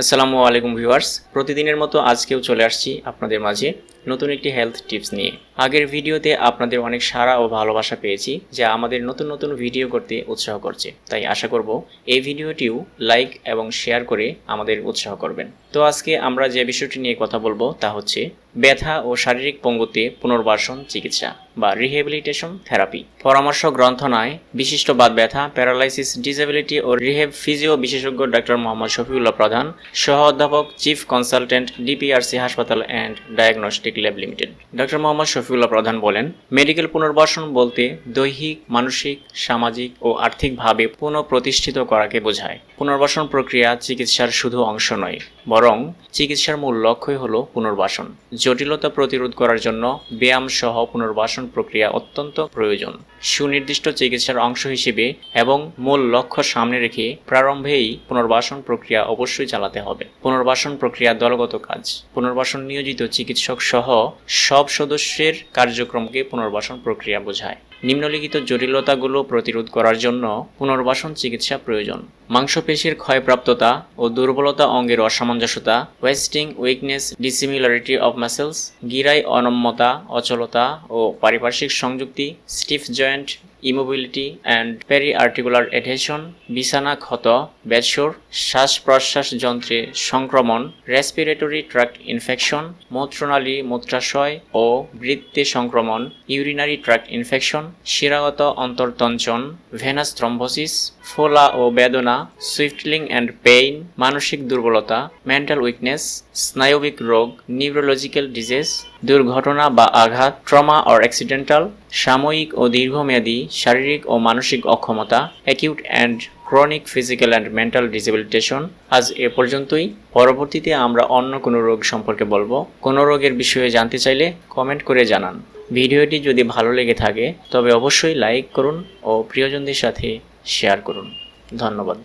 আসসালামু আলাইকুম ভিউয়ার্স। প্রতিদিনের মতো আজকেও চলে আসছি আপনাদের মাঝে। নতুন একটি হেলথ টিপস নিয়ে। আগের ভিডিওতে আপনাদের অনেক সাড়া ও ভালোবাসা পেয়েছি, যা আমাদের নতুন নতুন ভিডিও করতে উৎসাহ করছে। তাই আশা করব এই ভিডিওটিও লাইক এবং শেয়ার করে আমাদের উৎসাহ করবেন। তো আজকে আমরা যে বিষয়টি নিয়ে কথা বলব তা হচ্ছে ব্যথা ও শারীরিক পঙ্গুতে পুনর্বাসন চিকিৎসা বা রিহেবিলিটেশন থেরাপি পরামর্শ গ্রন্থনায় বিশিষ্ট বাত ব্যথা প্যারালাইসিস ডিসেবিলিটি ও রিহেব ফিজিও বিশেষজ্ঞ ডক্টর মোহাম্মদ শফিউল্লাহ প্রধান সহ অধ্যাপক চিফ কনসালটেন্ট ডিপিআরসি হাসপাতাল and diagnostic lab limited doctor Mohammad Shafiullah Pradhan বলেন মেডিকেল পুনর্বাসন বলতে দৈহিক, মানসিক, সামাজিক ও আর্থিকভাবে পুনঃপ্রতিষ্ঠিত করাকে বোঝায়। পুনর্বাসন প্রক্রিয়া চিকিৎসার শুধু অংশ নয়, বরং চিকিৎসার মূল লক্ষ্যই হলো পুনর্বাসন। জটিলতা প্রতিরোধ করার জন্য ব্যায়াম সহ পুনর্বাসন প্রক্রিয়া অত্যন্ত প্রয়োজন। সুনির্দিষ্ট চিকিৎসার অংশ হিসেবে এবং মূল লক্ষ্য সামনে রেখে প্রারম্ভেই পুনর্বাসন প্রক্রিয়া অবশ্যই চালাতে হবে। পুনর্বাসন প্রক্রিয়া দলগত কাজ। পুনর্বাসন নিয়োজিত চিকিৎসক সহ সব সদস্যের কার্যক্রমকে পুনর্বাসন প্রক্রিয়া বোঝায়। নিম্নলিখিত জটিলতাগুলো প্রতিরোধ করার জন্য পুনর্বাসন চিকিৎসা প্রয়োজন। মাংসপেশির ক্ষয়প্রাপ্ততা ও দুর্বলতা অঙ্গের অসামঞ্জস্যতা, wasting weakness, dissimilarity of muscles, গিরাই অনম্যতা, অচলতা ও পারিপার্শ্বিক সংযুক্তি, stiff joint immobility and peri articular adhesion বিছানা ক্ষত বেদসোর শ্বাস প্রশ্বাস যন্ত্রে সংক্রমণ রেসপিরেটরি ট্র্যাক্ট ইনফেকশন মূত্রনালী মূত্রাশয় ও বৃত্তে সংক্রমণ ইউরিনারি ট্র্যাক্ট ইনফেকশন শিরাগত অন্তর্তঞ্চন ভেনাস থ্রম্বোসিস ফোলা ও বেদনা সুইফটলিং অ্যান্ড পেইন মানসিক দুর্বলতা মেন্টাল উইকনেস স্নায়বিক রোগ নিউরোলজিক্যাল ডিজিজ দুর্ঘটনা বা আঘাত ট্রমা অর অ্যাক্সিডেন্টাল সাময়িক ও দীর্ঘমেয়াদী শারীরিক ও মানসিক অক্ষমতা acute and chronic physical and mental disabilitation আজ এ পর্যন্তই। পরবর্তীতে আমরা অন্য কোনো রোগ সম্পর্কে বলব। কোনো রোগের বিষয়ে জানতে চাইলে কমেন্ট করে জানান। ভিডিওটি যদি ভালো লেগে থাকে, তবে অবশ্যই লাইক করুন ও প্রিয়জনদের সাথে শেয়ার করুন। ধন্যবাদ।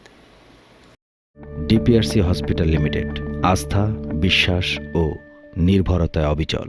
ডিপিআরসি হসপিটাল লিমিটেড আস্থা, বিশ্বাস ও নির্ভরতায় অবিচল।